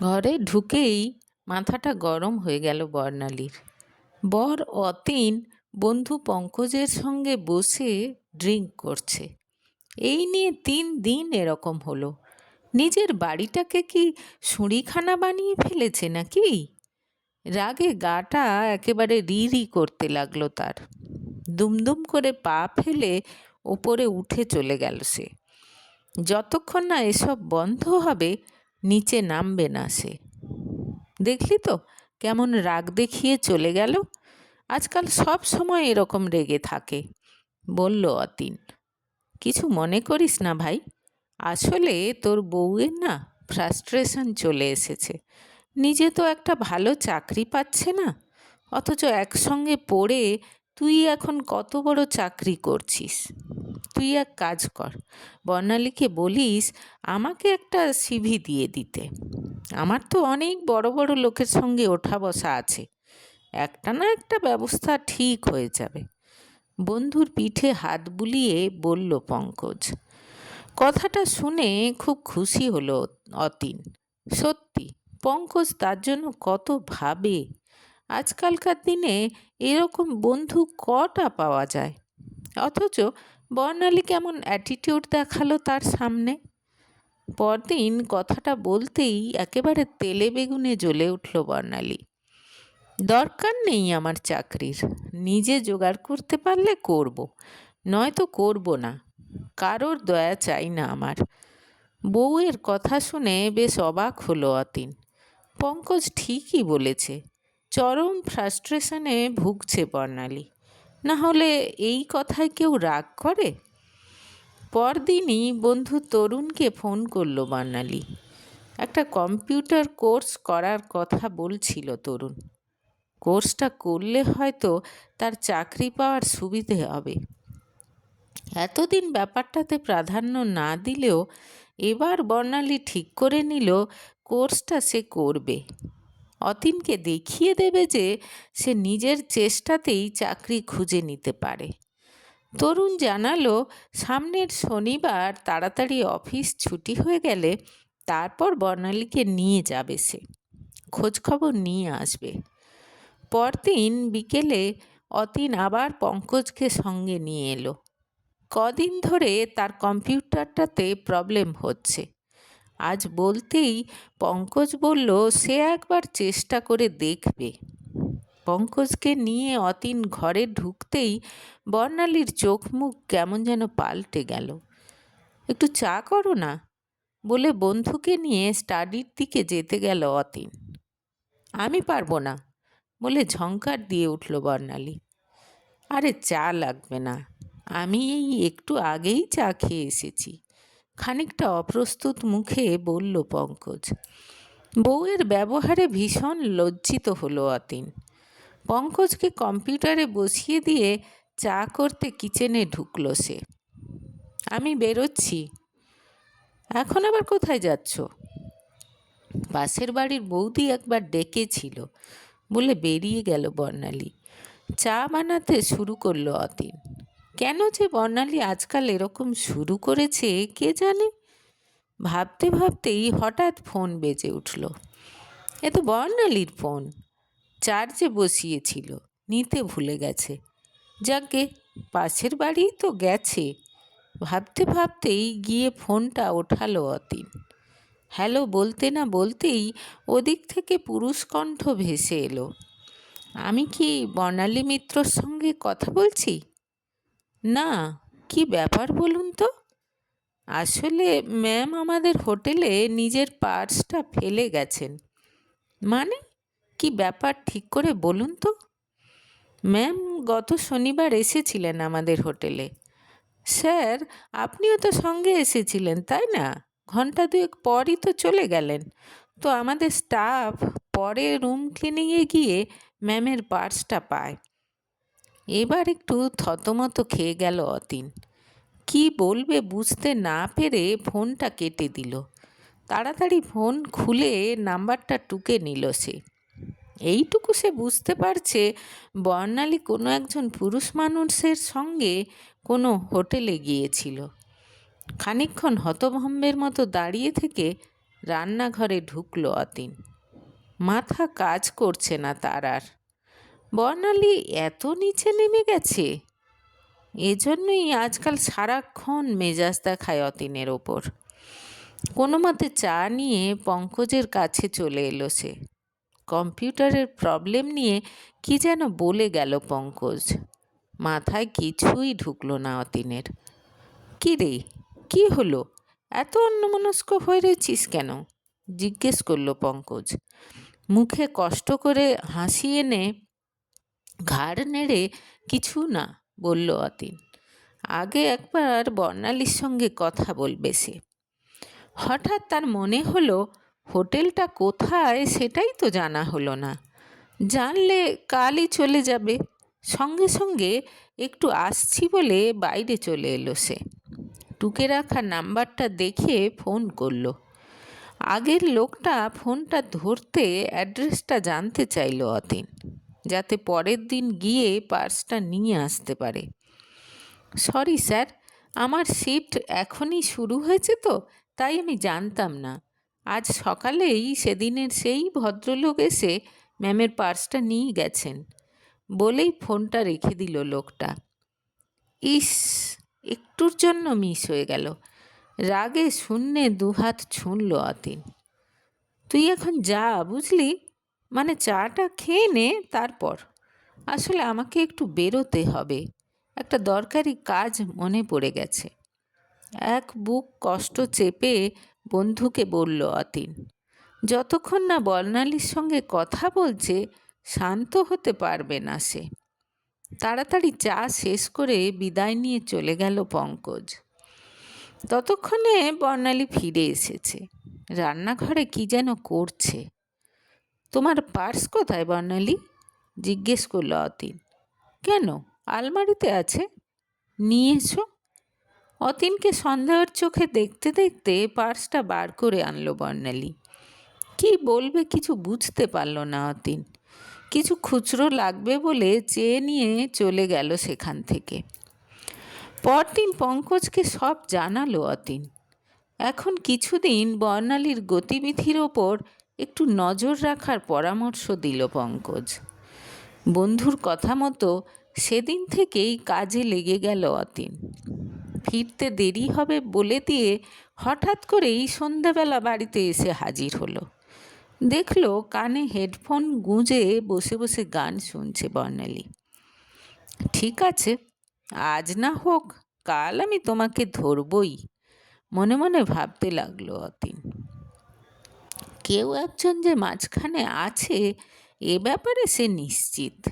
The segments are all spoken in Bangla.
ঘরে ঢুকেই মাথাটা গরম হয়ে গেল বর্ণালীর। বর অতীন বন্ধু পঙ্কজের সঙ্গে বসে ড্রিঙ্ক করছে। এই নিয়ে তিন দিন এরকম হলো। নিজের বাড়িটাকে কি সুঁড়িখানা বানিয়ে ফেলেছে নাকি? রাগে গাটা একেবারে রি রি করতে লাগল তার। দুমদুম করে পা ফেলে ওপরে উঠে চলে গেল সে। যতক্ষণ না এসব বন্ধ হবে নিচে নামবে না সে। দেখলি তো কেমন রাগ দেখিয়ে চলে গেল। আজকাল সব সময় এরকম রেগে থাকে, বলল অতীন। কিছু মনে করিস না ভাই, আসলে তোর বউয়ের না ফ্রাস্ট্রেশন চলে এসেছে। নিজে তো একটা ভালো চাকরি পাচ্ছে না, অথচ একসঙ্গে পড়ে তুই এখন কত বড় চাকরি করছিস? তুই এক কাজ কর, বর্ণালীকে বলিস আমাকে একটা সিভি দিয়ে দিতে। আমার তো অনেক বড় বড় লোকের সঙ্গে ওঠা বসা আছে। একটা না একটা ব্যবস্থা ঠিক হয়ে যাবে। বন্ধুর পিঠে হাত বুলিয়ে বলল পঙ্কজ, কথাটা শুনে খুব খুশি হলো অতীন। সত্যি, পঙ্কজ তার জন্য কত ভাবে আজকালকার দিনে এরকম বন্ধু কটা পাওয়া যায়? অথচ বর্ণালী কেমন অ্যাটিটিউড দেখাল তার সামনে? পরদিন কথাটা বলতেই একেবারে তেলে বেগুনে জ্বলে উঠল বর্ণালী। দরকার নেই আমার চাকরির, নিজে জোগাড় করতে পারলে করব, নয়তো করব না, কারোর দয়া চাই না আমার। বউয়ের কথা শুনে বেশ অবাক হলো অতীন। পঙ্কজ ঠিকই বলেছে চরম ফ্রাস্ট্রেশনে ভুগছে বর্ণালী। না হলে এই কথায় কেউ রাগ করে? পরদিনই বন্ধু তরুণকে ফোন করল বর্ণালী। একটা কম্পিউটার কোর্স করার কথা বলছিল তরুণ। কোর্সটা করলে হয়তো তার চাকরি পাওয়ার সুবিধে হবে। এতদিন ব্যাপারটাতে প্রাধান্য না দিলেও এবার বর্ণালী ঠিক করে নিল কোর্সটা সে করবে। অতীনকে দেখিয়ে দেবে যে সে নিজের চেষ্টাতেই চাকরি খুঁজে নিতে পারে। তরুণ জানালো, সামনের শনিবার তাড়াতাড়ি অফিস ছুটি হয়ে গেলে তারপর বর্ণালীকে নিয়ে যাবে সে। খোঁজখবর নিয়ে আসবে। পরদিন বিকেলে অতীন আবার পঙ্কজকে সঙ্গে নিয়ে এলো। কদিন ধরে তার কম্পিউটারটাতে প্রবলেম হচ্ছে। আজ বলতেই পঙ্কজ বলল, সে একবার চেষ্টা করে দেখবে। পঙ্কজকে নিয়ে অতীন ঘরে ঢুকতেই বর্ণালীর চোখ মুখ কেমন যেন পাল্টে গেল। একটু চা করো না? বলে বন্ধুকে নিয়ে স্টাডির দিকে যেতে গেল অতীন। আমি পারব না, বলে ঝঙ্কার দিয়ে উঠল বর্ণালী। আরে চা লাগবে না। আমি এই একটু আগেই চা খেয়ে এসেছি। খানিকটা অপ্রস্তুত মুখে বলল, পঙ্কজ, বউয়ের ব্যবহারে ভীষণ লজ্জিত হলো অতীন। পঙ্কজকে কম্পিউটারে বসিয়ে দিয়ে চা করতে কিচেনে ঢুকলো সে। আমি বেরোচ্ছি। এখন আবার কোথায় যাচ্ছ? পাশের বাড়ির বৌদি একবার ডেকেছিল বলে বেরিয়ে গেল বর্ণালী। চা বানাতে শুরু করল অতীন। কেন যে বর্ণালী আজকাল এরকম শুরু করেছে, কে জানে? ভাবতে ভাবতেই হঠাৎ ফোন বেজে উঠল। এ তো বর্ণালীর ফোন। চার্জে বসিয়েছিল, নিতে ভুলে গেছে। যাকে, পাশের বাড়ি তো গেছে। ভাবতে ভাবতেই গিয়ে ফোনটা ওঠালো অতীন। হ্যালো, বলতে না বলতেই ওদিক থেকে পুরুষ কণ্ঠ ভেসে এলো। আমি কি বর্ণালী মিত্রর সঙ্গে কথা বলছি? না, কি ব্যাপার বলুন তো? আসলে ম্যাম আমাদের হোটেলে নিজের পার্সটা ফেলে গেছেন। মানে? কি ব্যাপার ঠিক করে বলুন তো? ম্যাম, গত শনিবার এসেছিলেন আমাদের হোটেলে। স্যার, আপনিও তো সঙ্গে এসেছিলেন, তাই না? ঘণ্টা দুয়েক পরই তো চলে গেলেন। তো আমাদের স্টাফ পরে রুম ক্লিনিংয়ে গিয়ে ম্যামের পার্সটা পায়। এবার একটু থতমত খেয়ে গেল অতীন। কি বলবে বুঝতে না পেরে ফোনটা কেটে দিল। তাড়াতাড়ি ফোন খুলে নাম্বারটা টুকে নিল সে। এইটুকু সে বুঝতে পারছে বর্ণালী কোনো একজন পুরুষ মানুষের সঙ্গে কোনো হোটেলে গিয়েছিল। খানিক্ষণ হতভম্বের মতো দাঁড়িয়ে থেকে রান্নাঘরে ঢুকলো অতীন। মাথা কাজ করছে না তার আর। বর্ণালী এত নিচে নেমে গেছে। এজন্যই আজকাল সারাক্ষণ মেজাজ দেখায় অতীনের ওপর। কোনো মতে চা নিয়ে পঙ্কজের কাছে চলে এলো সে। কম্পিউটারের প্রবলেম নিয়ে কি যেন বলে গেল পঙ্কজ। মাথায় কিছুই ঢুকলো না অতীনের। কী রে? কী হলো? এত অন্যমনস্ক হয়ে রয়েছিস কেন? জিজ্ঞেস করল পঙ্কজ। মুখে কষ্ট করে হাসি এনে ঘাড় নেড়ে কিছু না বলল অতীন। আগে একবার বর্ণালীর সঙ্গে কথা বলবে সে। হঠাৎ তার মনে হলো, হোটেলটা কোথায় সেটাই তো জানা হলো না। জানলে কালই চলে যাবে। সঙ্গে সঙ্গে একটু আসছি বলে বাইরে চলে এলো সে। টুকে রাখা নাম্বারটা দেখে ফোন করল। আগের লোকটা ফোনটা ধরতে অ্যাড্রেসটা জানতে চাইল অতীন। যাতে পরের দিন গিয়ে পার্সটা নিয়ে আসতে পারে। সরি স্যার, আমার শিফট এখনই শুরু হয়েছে তো, তাই আমি জানতাম না। আজ সকালেই সেদিনের সেই ভদ্রলোক এসে ম্যামের পার্সটা নিয়ে গেছেন। বলেই ফোনটা রেখে দিল লোকটা। ইস, একটুর জন্য মিস হয়ে গেল। রাগে শূন্যে দুহাত ছুঁড়ল অতীন। তুই এখন যা, বুঝলি? মানে চাটা খেয়ে নে তারপর। আসলে আমাকে একটু বেরোতে হবে। একটা দরকারি কাজ মনে পড়ে গেছে। এক বুক কষ্ট চেপে বন্ধুকে বলল, অতীন, যতক্ষণ না বর্ণালীর সঙ্গে কথা বলছে, শান্ত হতে পারবে না সে। তাড়াতাড়ি চা শেষ করে বিদায় নিয়ে চলে গেল পঙ্কজ। ততক্ষণে বর্ণালী ফিরে এসেছে। রান্নাঘরে কি যেন করছে। তোমার পার্স কোথায়, বর্ণালী? জিজ্ঞেস করল অতীন। কেন? আলমারিতে আছে। নিয়ে এসো অতীনকে সন্দেহের চোখে দেখতে দেখতে পার্সটা বার করে আনলো বর্ণালী। কি বলবে কিছু বুঝতে পারল না অতীন। কিছু খুচরো লাগবে বলে চেয়ে নিয়ে চলে গেল সেখান থেকে। পরদিন পঙ্কজকে সব জানালো অতীন। এখন কিছুদিন বর্ণালীর গতিবিধির ওপর একটু নজর রাখার পরামর্শ দিল পঙ্কজ। বন্ধুর কথা মতো সেদিন থেকেই কাজে লেগে গেল অতীন। ফিরতে দেরি হবে বলে দিয়ে হঠাৎ করেই সন্ধ্যাবেলা বাড়িতে এসে হাজির হলো। দেখল কানে হেডফোন গুঁজে বসে বসে গান শুনছে বর্ণালী। ঠিক আছে, আজ না হোক, কাল আমি তোমাকে ধরবই। মনে মনে ভাবতে লাগল অতীন। কেউ একজন যে মাঝখানে আছে, এ ব্যাপারে সে নিশ্চিত।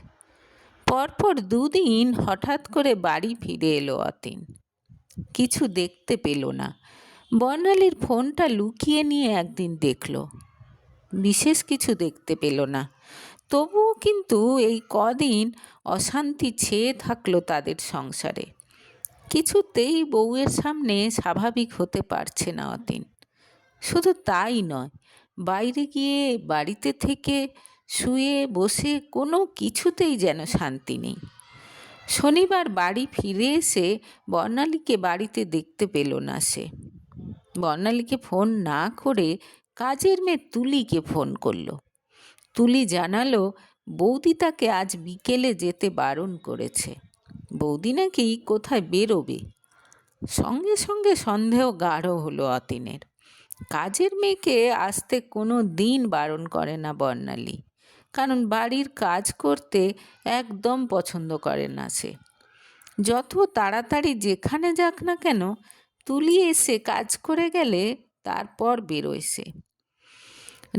পরপর দুদিন হঠাৎ করে বাড়ি ফিরে এলো অতীন। কিছু দেখতে পেল না। বর্ণালীর ফোনটা লুকিয়ে নিয়ে একদিন দেখল। বিশেষ কিছু দেখতে পেল না। তবুও কিন্তু এই কদিন অশান্তি ছেয়ে থাকল তাদের সংসারে। কিছুতেই বউয়ের সামনে স্বাভাবিক হতে পারছে না অতীন। শুধু তাই নয় বাইরে গিয়ে বাড়িতে থেকে শুয়ে বসে কোনো কিছুতেই যেন শান্তি নেই। শনিবার বাড়ি ফিরে এসে বর্ণালীকে বাড়িতে দেখতে পেল না সে। বর্ণালীকে ফোন না করে কাজের মেয়ে তুলিকে ফোন করল। তুলি জানালো, বৌদি তাকে আজ বিকেলে যেতে বারণ করেছে। বৌদি নাকি কোথায় বেরোবে? সঙ্গে সঙ্গে সন্দেহ গাঢ় হলো অতীনের। কাজের মেয়েকে আসতে কোনো দিন বারণ করে না বর্ণালী। কারণ বাড়ির কাজ করতে একদম পছন্দ করে না সে। যত তাড়াতাড়ি যেখানে যাক না কেন তুলি এসে কাজ করে গেলে তারপর বেরোয় সে।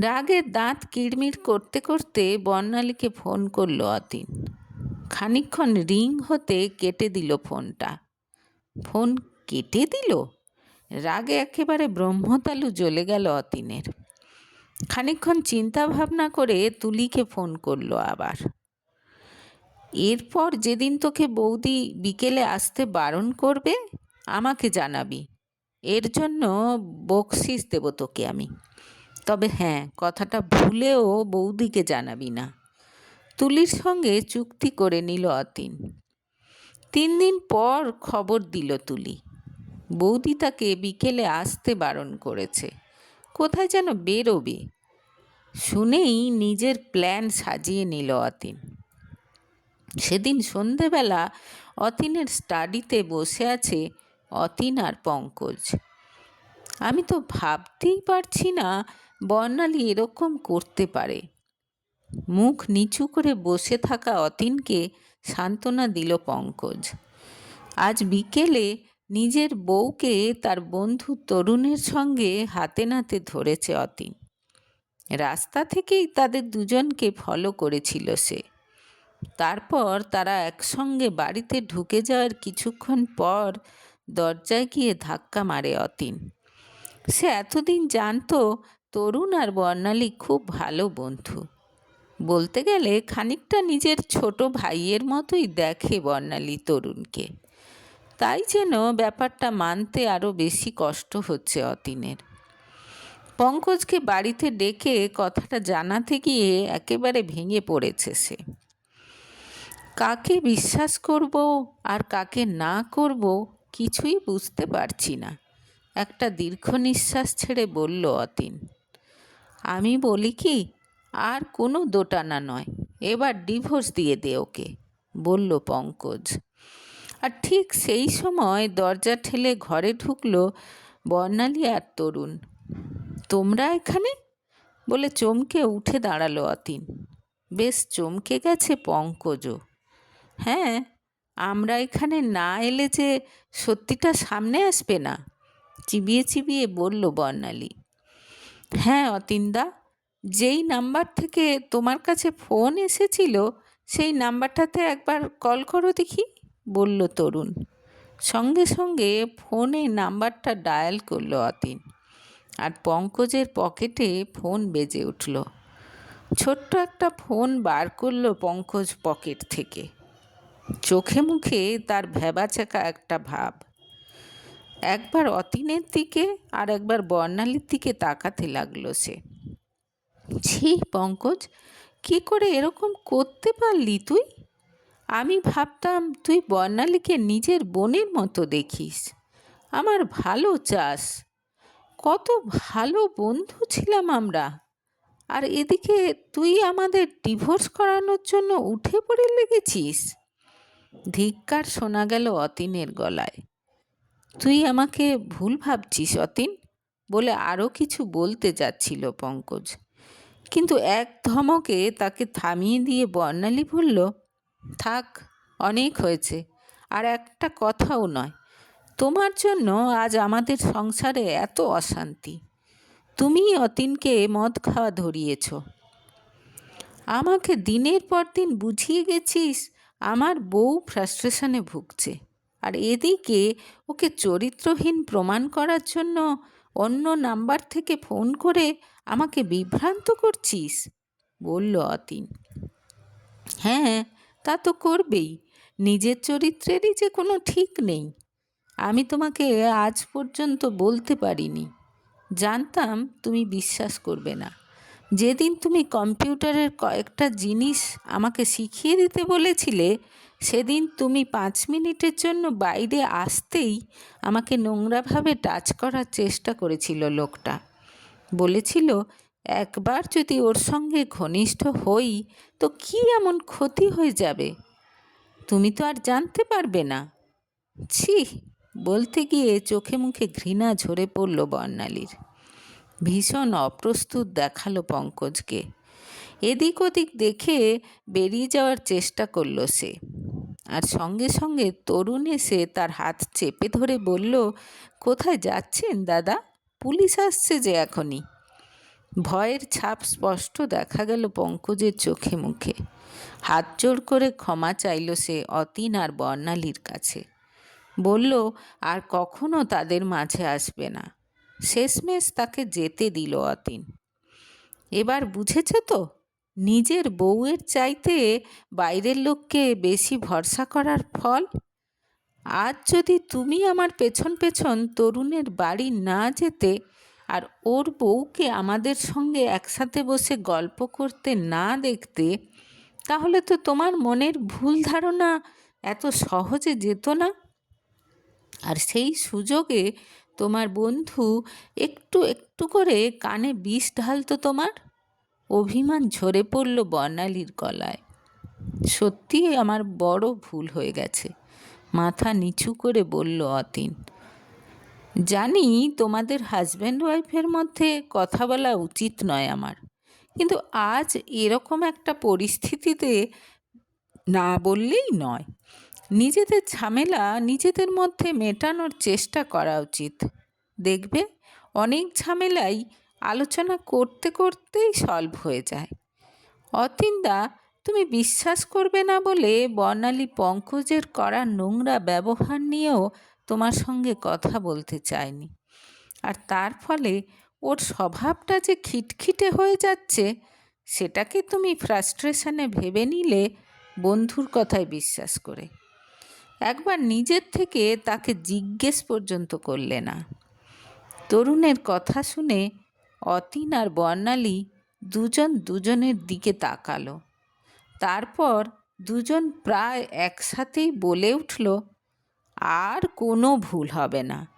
রাগে দাঁত কিড়মিড় করতে করতে বর্ণালীকে ফোন করল অতীন। খানিক্ষণ রিং হতে কেটে দিল ফোনটা। ফোন কেটে দিল? রাগে একেবারে ব্রহ্মতালু জ্বলে গেল অতীনের। খানিক্ষণ চিন্তা ভাবনা করে তুলিকে ফোন করল আবার। এরপর যেদিন তোকে বৌদি বিকেলে আসতে বারণ করবে, আমাকে জানাবি। এর জন্য বকশিস দেবো তোকে আমি। তবে হ্যাঁ কথাটা ভুলেও বৌদিকে জানাবি না। তুলির সঙ্গে চুক্তি করে নিল অতীন। তিন দিন পর খবর দিল তুলি। বৌদি তাকে বিকেলে আসতে বারণ করেছে। কোথায় যেন বেরোবে। শুনেই নিজের প্ল্যান সাজিয়ে নিল অতীন। সেদিন সন্ধেবেলা অতীনের স্টাডিতে বসে আছে অতীন আর পঙ্কজ। আমি তো ভাবতেই পারছি না বর্ণালী এরকম করতে পারে। মুখ নিচু করে বসে থাকা অতীনকে সান্ত্বনা দিল পঙ্কজ। আজ বিকেলে নিজের বউকে তার বন্ধু তরুণের সঙ্গে হাতে নাতে ধরেছে অতীন। রাস্তা থেকেই তাদের দুজনকে ফলো করেছিল সে। তারপর তারা একসঙ্গে বাড়িতে ঢুকে যাওয়ার কিছুক্ষণ পর দরজায় গিয়ে ধাক্কা মারে অতীন। সে এতদিন জানতো তরুণ আর বর্ণালী খুব ভালো বন্ধু। বলতে গেলে খানিকটা নিজের ছোট ভাইয়ের মতোই দেখে বর্ণালী তরুণকে। তাই যেন ব্যাপারটা মানতে আরও বেশি কষ্ট হচ্ছে অতীনের। পঙ্কজকে বাড়িতে ডেকে কথাটা জানাতে গিয়ে একেবারে ভেঙে পড়েছে সে। কাকে বিশ্বাস করব আর কাকে না করব কিছুই বুঝতে পারছি না। একটা দীর্ঘ নিঃশ্বাস ছেড়ে বলল অতীন, আমি বলি কি, আর কোনো দোটানা নয়, এবার ডিভোর্স দিয়ে দে ওকে, বলল পঙ্কজ। আর ঠিক সেই সময় দরজা ঠেলে ঘরে ঢুকলো বর্ণালী আর তরুণ। তোমরা এখানে? বলে চমকে উঠে দাঁড়াল অতীন। বেশ, চমকে গেছে পঙ্কজও হ্যাঁ আমরা এখানে না এলে যে সত্যিটা সামনে আসবে না? চিবিয়ে চিবিয়ে বলল বর্ণালী। হ্যাঁ অতীনদা, যেই নাম্বার থেকে তোমার কাছে ফোন এসেছিল, সেই নাম্বারটাতে একবার কল করো দেখি। বলল তরুণ। সঙ্গে সঙ্গে ফোনে নাম্বারটা ডায়াল করল অতীন আর পঙ্কজের পকেটে ফোন বেজে উঠল। ছোট্ট একটা ফোন বার করল পঙ্কজ পকেট থেকে। চোখে মুখে তার ভেবাচাকা একটা ভাব। একবার অতীনের দিকে আর একবার বর্ণালীর দিকে তাকাতে লাগল সে। ছি পঙ্কজ, কি করে এরকম করতে পারলি তুই? আমি ভাবতাম, তুই বর্ণালীকে নিজের বোনের মতো দেখিস। আমার ভালো চাস। কত ভালো বন্ধু ছিলাম আমরা। আর এদিকে তুই আমাদের ডিভোর্স করানোর জন্য উঠে পড়ে লেগেছিস? ধিক্কার শোনা গেল অতীনের গলায়। তুই আমাকে ভুল ভাবছিস, অতীন, বলে আরও কিছু বলতে যাচ্ছিল পঙ্কজ। কিন্তু এক ধমকে তাকে থামিয়ে দিয়ে বর্ণালী বলল থাক, অনেক হয়েছে। আর একটা কথাও নয়, তোমার জন্য আজ আমাদের সংসারে এত অশান্তি। তুমি অতীনকে মদ খাওয়া ধরিয়েছ। আমাকে দিনের পর দিন বুঝিয়ে গেছিস, আমার বউ ফ্রাস্ট্রেশনে ভুগছে। আর এদিকে ওকে চরিত্রহীন প্রমাণ করার জন্য অন্য নাম্বার থেকে ফোন করে আমাকে বিভ্রান্ত করছিস, বলল অতীন। হ্যাঁ তা তো করবেই। নিজের চরিত্রেরই যে কোনো ঠিক নেই। আমি তোমাকে আজ পর্যন্ত বলতে পারিনি। জানতাম তুমি বিশ্বাস করবে না। যেদিন তুমি কম্পিউটারের কয়েকটা জিনিস আমাকে শিখিয়ে দিতে বলেছিলে, সেদিন তুমি পাঁচ মিনিটের জন্য বাইরে আসতেই আমাকে নোংরাভাবে টাচ করার চেষ্টা করেছিল লোকটা। বলেছিল একবার যদি ওর সঙ্গে ঘনিষ্ঠ হই, তো কি এমন ক্ষতি হয়ে যাবে? তুমি তো আর জানতে পারবে না। ছি, বলতে গিয়ে চোখে মুখে ঘৃণা ঝরে পড়ল বর্ণালীর। ভীষণ অপ্রস্তুত দেখাল পঙ্কজকে। এদিক ওদিক দেখে বেরিয়ে যাওয়ার চেষ্টা করল সে। আর সঙ্গে সঙ্গে তরুণ এসে তার হাত চেপে ধরে বলল, কোথায় যাচ্ছেন দাদা? পুলিশ আসছে যে এখনই। ভয়ের ছাপ স্পষ্ট দেখা গেল পঙ্কজের চোখে মুখে। হাত জোর করে ক্ষমা চাইল সে অতীন আর বর্ণালীর কাছে। বলল, আর কখনো তাদের মাঝে আসবে না। শেষমেশ তাকে যেতে দিল অতীন। এবার বুঝেছ তো, নিজের বউয়ের চাইতে বাইরের লোককে বেশি ভরসা করার ফল? আজ যদি তুমি আমার পেছন পেছন তরুণের বাড়ি না যেতে আর ওর বউকে আমাদের সঙ্গে একসাথে বসে গল্প করতে না দেখতে, তাহলে তো তোমার মনের ভুল ধারণা এত সহজে যেত না। আর সেই সুযোগে তোমার বন্ধু একটু একটু করে কানে বিষ ঢালতো তোমার? অভিমান ঝরে পড়ল বর্ণালীর গলায়। সত্যি আমার বড় ভুল হয়ে গেছে। মাথা নিচু করে বলল অতীন জানি তোমাদের হাজব্যান্ড ওয়াইফের মধ্যে কথা বলা উচিত নয় আমার। কিন্তু আজ এরকম একটা পরিস্থিতিতে না বললেই নয়। নিজেদের ঝামেলা নিজেদের মধ্যে মেটানোর চেষ্টা করা উচিত। দেখবে অনেক ঝামেলাই আলোচনা করতে করতেই সলভ হয়ে যায়। অতিন্দা, তুমি বিশ্বাস করবে না বলে বর্ণালী পঙ্কজের করা নোংরা ব্যবহার নিয়েও তোমার সঙ্গে কথা বলতে চায়নি আর তার ফলে ওর স্বভাবটা যে খিটখিটে হয়ে যাচ্ছে সেটাকে তুমি ফ্রাস্ট্রেশনে ভেবে নিলে? বন্ধুর কথায় বিশ্বাস করে। একবার নিজের থেকে তাকে জিজ্ঞেস পর্যন্ত করলে না। তরুণের কথা শুনে অতীন আর বর্ণালী দুজন দুজনের দিকে তাকালো। তারপর দুজন প্রায় একসাথেই বলে উঠল আর কোনো ভুল হবে না।